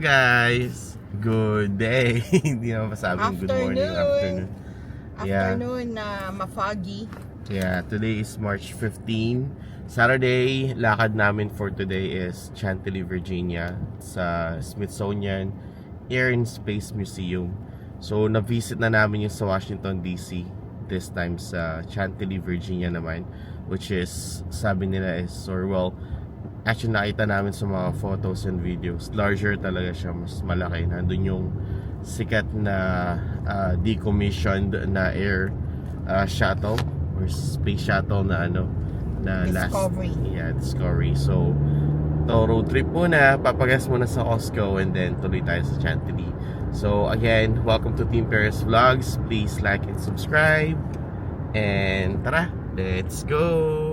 guys! Good day! Hindi naman masabing good morning, Afternoon. afternoon. Yeah. Afternoon na ma-foggy. Yeah, today is March 15. Saturday, lakad namin for today is Chantilly, Virginia sa Smithsonian Air and Space Museum. So, na-visit na namin yung sa Washington DC. This time sa Chantilly, Virginia naman. Which is, sabi nila is, or well, actually nakita namin sa mga photos and videos. Larger talaga siya, mas malaki. Nandun yung sikat na ah, decommissioned na air ah, shuttle or space shuttle na ano na Discovery. last yeah Discovery so to road trip muna papagas muna sa Costco and then tuloy tayo sa Chantilly so again welcome to Team Paris Vlogs please like and subscribe and tara let's go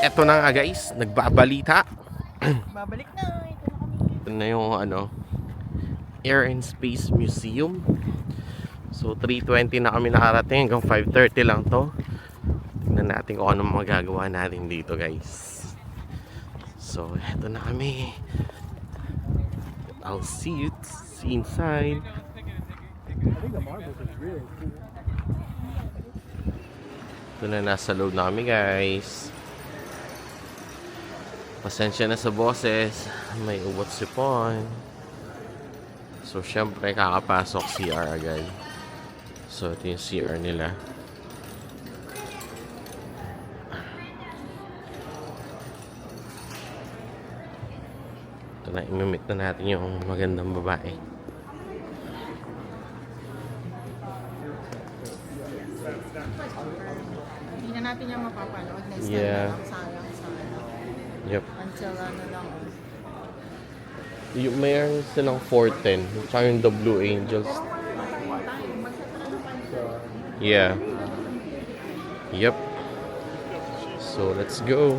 eto na nga guys. Nagbabalita. Babalik na. Ito na kami. Ito na yung ano Air and Space Museum. So 3.20 na kami nakarating. Hanggang 5.30 lang to. Tingnan natin kung ano magagawa natin dito guys. So eto na kami. I'll see you inside. Ito na nasa loob na kami guys Pasensya na sa boses. May ubot sipon. So, syempre, kakapasok CR agad. So, ito yung CR nila. Ito na, imimit na natin yung magandang babae. Hindi na natin yung mapapanood. Next Yeah lang sayang sa ano. Yep. Until ano lang. oh. Yung, mayroon silang 410. Tsaka yung The Blue Angels. Yeah. Yep. So let's go.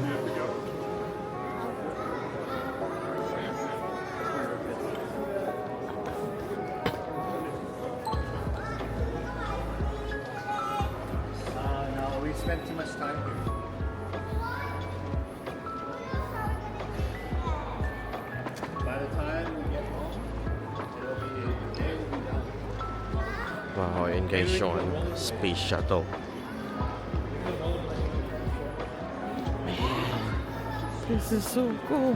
Wow, yun guys yung ano, space shuttle. This is so cool.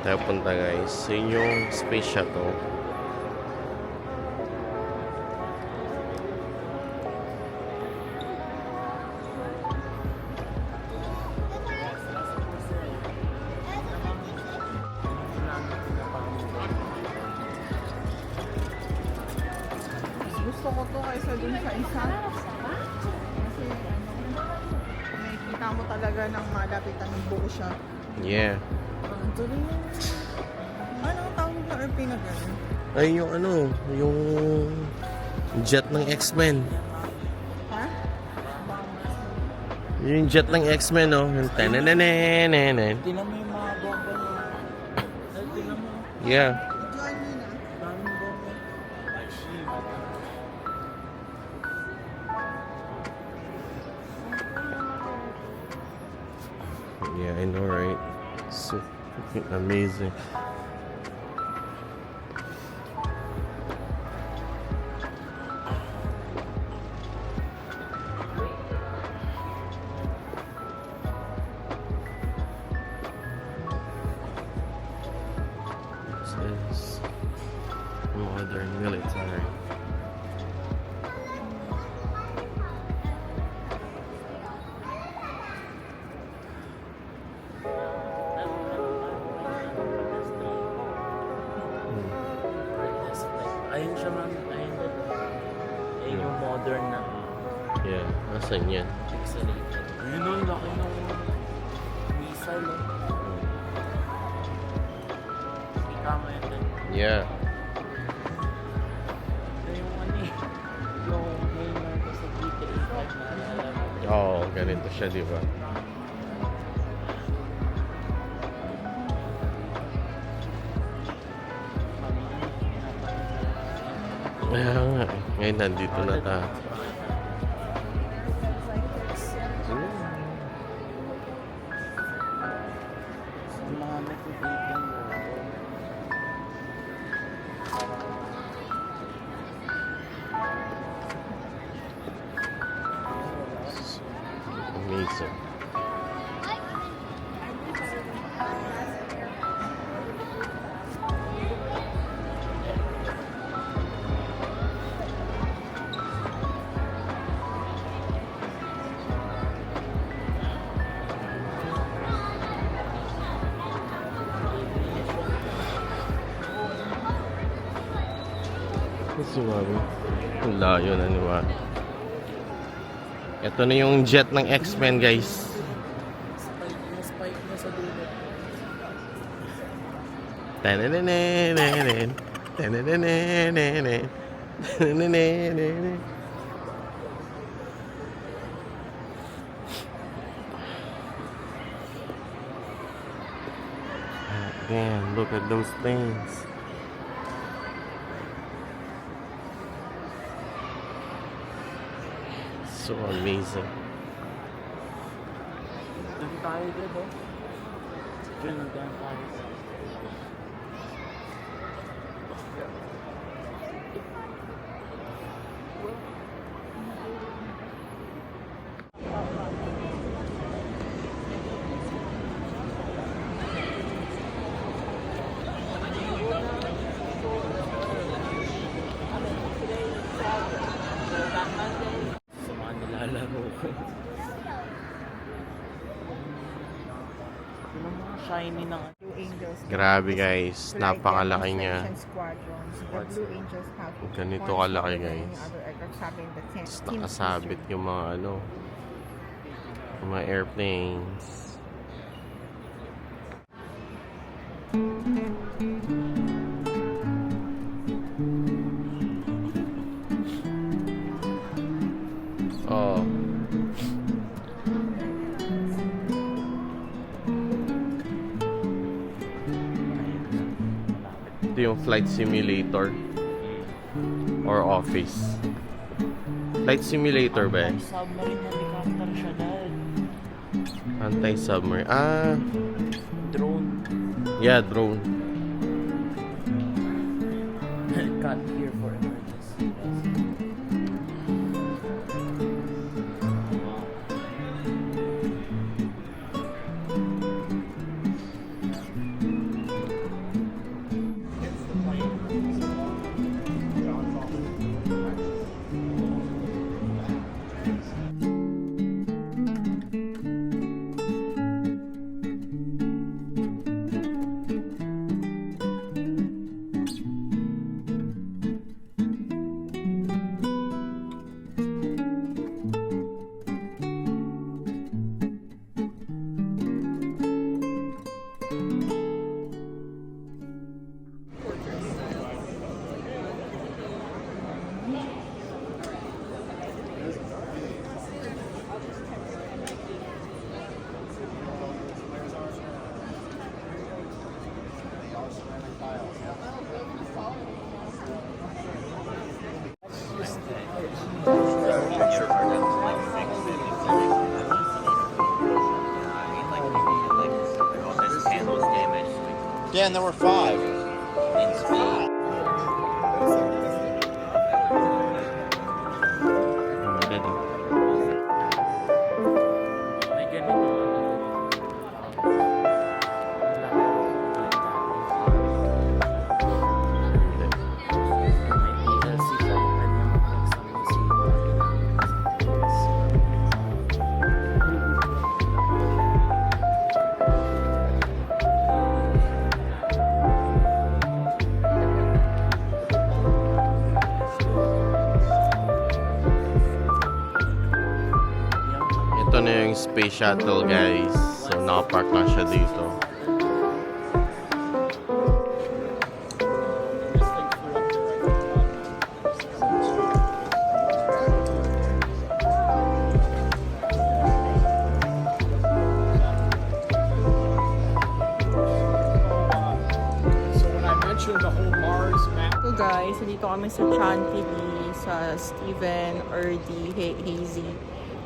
Tayo punta guys sa inyong space shuttle. Gusto ko to kaysa dun sa isa. Kasi ano, may kita mo talaga ng malapitan ng buo siya. Yeah. Tuloy. Ano ang tawag na airplane na gano'n? Ay, yung ano, yung jet ng X-Men. Ha? Yung jet ng X-Men, no? Yung tananananan. Tinan mo yung mga bomba. Ay, tinan mo. Yeah. Yeah, I know, right? So amazing. Nasan yan? Ayun o, laki ng missile. oh. Kita mo yun. eh. Yeah. Ito yung ano eh. Yung gamer ko sa GTA 5 na naalala mo. Oo, oh, ganito siya, di ba? Kaya nga, eh. ngayon nandito na tayo. Si Mami. Ang layo na ni Mami. Ito na yung jet ng X-Men, guys. Spike na spike na sa dulo. Tananananan. Tananananan. Tananananan. Ah, Damn, look at those things. So amazing. Doon tayo. Doon, doon tayo. Sa mga nilalaro ko. Yung shiny ng Blue Angels. Grabe guys, napakalaki niya. Ganito kalaki, guys. Tapos nakasabit yung mga ano, yung mga airplanes. Oh. Ito yung flight simulator or office. Flight simulator ba? yan? submarine helicopter siya dahil Anti-submarine. Ah, drone. yeah, drone. Yeah, and there were five. Shuttle guys. So nakapark na siya dito. So when I mentioned the whole Mars map, So guys, dito kami sa Chantilly, sa Stephen Erdy Ha- Hazy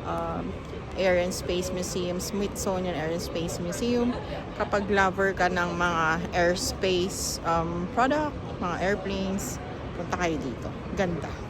um, Air and Space Museum, Smithsonian Air and Space Museum. Kapag lover ka ng mga airspace um, product, mga airplanes, punta kayo dito. Ganda.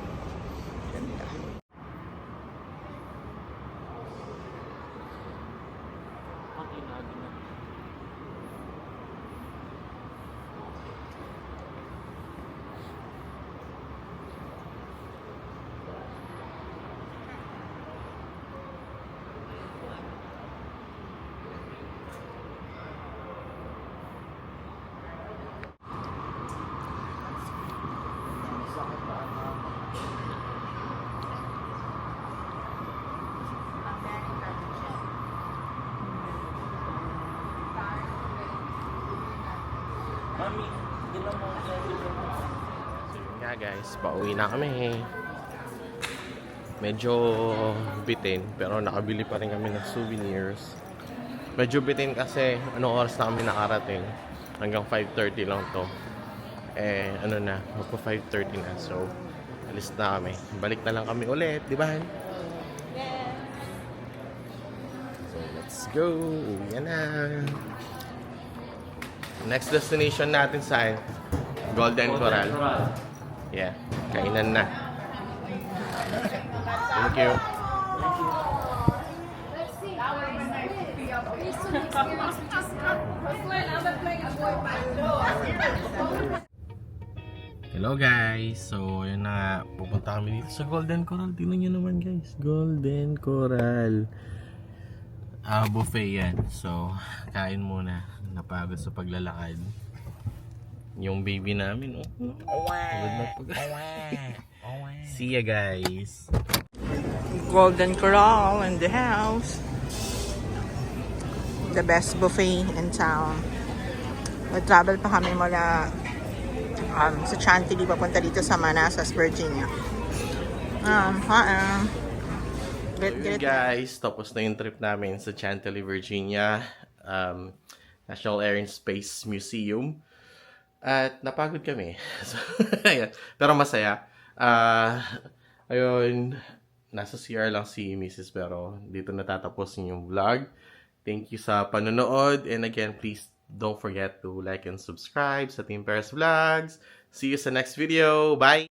Guys, pauwi na kami. Medyo bitin, pero nakabili pa rin kami ng souvenirs. Medyo bitin kasi anong oras na kami nakarating. Hanggang 5.30 lang to. Eh, ano na, magpa 5.30 na. So, alis na kami. Balik na lang kami ulit, di ba? So, let's go. Uwi na. Next destination natin saan? Golden Coral. Yeah, kainan na. Thank you. Hello guys! So, yun na nga. Pupunta kami dito sa Golden Coral. Tingnan nyo naman guys. Golden Coral. Ah, buffet yan. So, kain muna. Napagod sa paglalakad. Yung baby namin, oh. Pagod na pagod. See ya guys! Golden Corral in the house. The best buffet in town. Nag-travel pa kami mula um, sa Chantilly papunta dito sa Manassas, Virginia. Um, uh, get, Ayun get, guys, tapos na yung trip namin sa Chantilly, Virginia. Um, National Air and Space Museum. At napagod kami. So, ayan. Pero masaya. Ah, ayun, nasa CR lang si Mrs. pero dito natatapos yung vlog. Thank you sa panonood. And again, please don't forget to like and subscribe sa Team Paris Vlogs. See you sa next video. Bye!